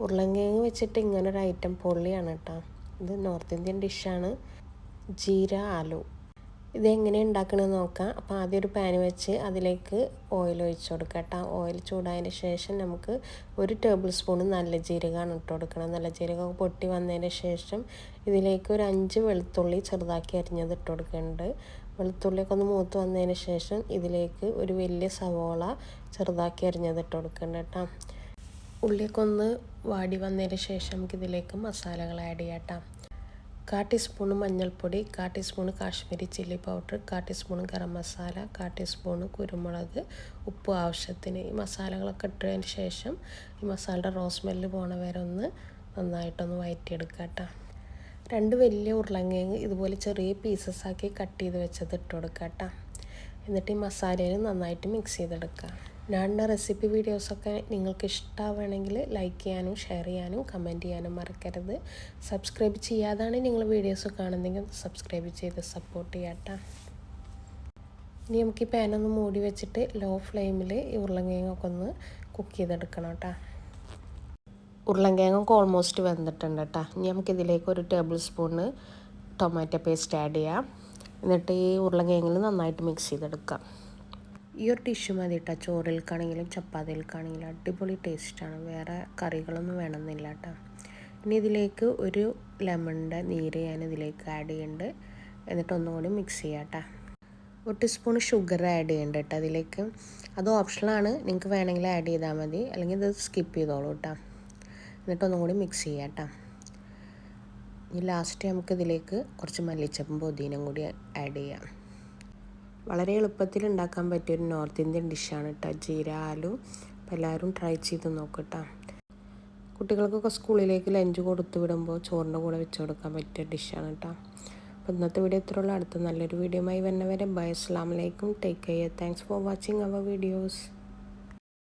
ഉരുളങ്കിഴങ്ങ് വെച്ചിട്ട് ഇങ്ങനെ ഒരു ഐറ്റം പൊള്ളിയാണ് കേട്ടോ. ഇത് നോർത്ത് ഇന്ത്യൻ ഡിഷാണ് ജീര ആലു. ഇതെങ്ങനെ ഉണ്ടാക്കണമെന്ന് നോക്കാം. അപ്പോൾ ആദ്യം ഒരു പാൻ വെച്ച് അതിലേക്ക് ഓയിൽ ഒഴിച്ചു കൊടുക്കുക കേട്ടോ. ഓയിൽ ചൂടായതിന് ശേഷം നമുക്ക് ഒരു ടേബിൾ സ്പൂൺ നല്ല ജീരകമാണ് ഇട്ട് കൊടുക്കണം. നല്ല ജീരകം പൊട്ടി വന്നതിന് ശേഷം ഇതിലേക്ക് ഒരു അഞ്ച് വെളുത്തുള്ളി ചെറുതാക്കി അരിഞ്ഞത് ഇട്ട് കൊടുക്കുന്നുണ്ട്. വെളുത്തുള്ളിയൊക്കെ ഒന്ന് മൂത്ത് വന്നതിന് ശേഷം ഇതിലേക്ക് ഒരു വലിയ സവോള ചെറുതാക്കി അരിഞ്ഞത് ഇട്ട് കൊടുക്കുന്നുണ്ട് കേട്ടോ. ഉള്ളിയൊക്കെ വാടി വന്നതിന് ശേഷം നമുക്ക് ഇതിലേക്ക് മസാലകൾ ആഡ് ചെയ്യാം കാ ടീസ്പൂൺ മഞ്ഞൾപ്പൊടി കാ ടീസ്പൂൺ കാശ്മീരി ചില്ലി പൗഡർ കാ ടീസ്പൂൺ ഗരം മസാല കാ ടീസ്പൂൺ കുരുമുളക് ഉപ്പ് ആവശ്യത്തിന്. ഈ മസാലകളൊക്കെ ഇട്ടതിന് ശേഷം ഈ മസാലയുടെ റോസ് സ്മെല്ല് പോണ വരെ ഒന്ന് നന്നായിട്ടൊന്ന് വയറ്റിയെടുക്കുക രണ്ട് വലിയ ഉരുളങ്കിഴങ്ങ് ഇതുപോലെ ചെറിയ പീസസ് ആക്കി കട്ട് ചെയ്ത് വെച്ചത് ഇട്ട് കൊടുക്കുക കേട്ടോ എന്നിട്ട് ഈ മസാലയിൽ നന്നായിട്ട് മിക്സ് ചെയ്തെടുക്കുക ഞാനുടെ റെസിപ്പി വീഡിയോസൊക്കെ നിങ്ങൾക്ക് ഇഷ്ടമാവുകയാണെങ്കിൽ ലൈക്ക് ചെയ്യാനും ഷെയർ ചെയ്യാനും കമന്റ് ചെയ്യാനും മറക്കരുത്. സബ്സ്ക്രൈബ് ചെയ്യാതാണ് നിങ്ങൾ വീഡിയോസ് കാണുന്നെങ്കിൽ സബ്സ്ക്രൈബ് ചെയ്ത് സപ്പോർട്ട് ചെയ്യാട്ടോ. ഇനി നമുക്ക് ഈ പാനൊന്ന് മൂടി വെച്ചിട്ട് ലോ ഫ്ലെയിമിൽ ഈ ഉരുളങ്കിഴങ്ങൊക്കെ ഒന്ന് കുക്ക് ചെയ്തെടുക്കണം കേട്ടോ. ഉരുളങ്കിഴങ്ങൊക്കെ ഓൾമോസ്റ്റ് വെന്തിട്ടുണ്ട് കേട്ടോ ഇനി നമുക്കിതിലേക്ക് ഒരു tablespoon tomato paste add ചെയ്യാം. എന്നിട്ട് ഈ ഉരുളങ്കിഴങ്ങിൽ നന്നായിട്ട് മിക്സ് ചെയ്തെടുക്കാം. ഈ ഒരു ഡിഷ് മതി കേട്ടോ ചോറിൽക്കാണെങ്കിലും ചപ്പാത്തിയിൽക്കാണെങ്കിലും അടിപൊളി ടേസ്റ്റാണ് വേറെ കറികളൊന്നും വേണമെന്നില്ല കേട്ടോ ഇനി ഇതിലേക്ക് ഒരു ലെമണിന്റെ നീര് ഞാൻ ഇതിലേക്ക് ആഡ് ചെയ്യുന്നുണ്ട് എന്നിട്ട് ഒന്നുകൂടി മിക്സ് ചെയ്യാം കേട്ടോ ഒരു ടീസ്പൂൺ ഷുഗർ ആഡ് ചെയ്യേണ്ടത് കേട്ടോ അതിലേക്ക്. അത് ഓപ്ഷണലാണ് നിങ്ങൾക്ക് വേണമെങ്കിൽ ആഡ് ചെയ്താൽ മതി. അല്ലെങ്കിൽ ഇത് സ്കിപ്പ് ചെയ്തോളൂ കേട്ടോ എന്നിട്ട് ഒന്നും കൂടി മിക്സ് ചെയ്യാം കേട്ടോ ഇനി ലാസ്റ്റ് നമുക്ക് ഇതിലേക്ക് കുറച്ച് മല്ലിച്ചപ്പും പുതിനയും കൂടി ആഡ് ചെയ്യാം. വളരെ എളുപ്പത്തിൽ ഉണ്ടാക്കാൻ പറ്റിയൊരു നോർത്ത് ഇന്ത്യൻ ഡിഷാണ് കേട്ടോ ജീര ആലു. അപ്പോൾ എല്ലാവരും ട്രൈ ചെയ്ത് നോക്കട്ടോ. കുട്ടികൾക്കൊക്കെ സ്കൂളിലേക്ക് ലഞ്ച് കൊടുത്തു വിടുമ്പോൾ ചോറിന്റെ കൂടെ വെച്ച് കൊടുക്കാൻ പറ്റിയ ഡിഷാണ് കേട്ടോ അപ്പോൾ ഇന്നത്തെ വീഡിയോ ഇത്രയുള്ള അടുത്ത നല്ലൊരു വീഡിയോ ആയി വരുന്നവരെ. ബൈ. അസ്ലാം വലൈക്കും take care thanks for watching our videos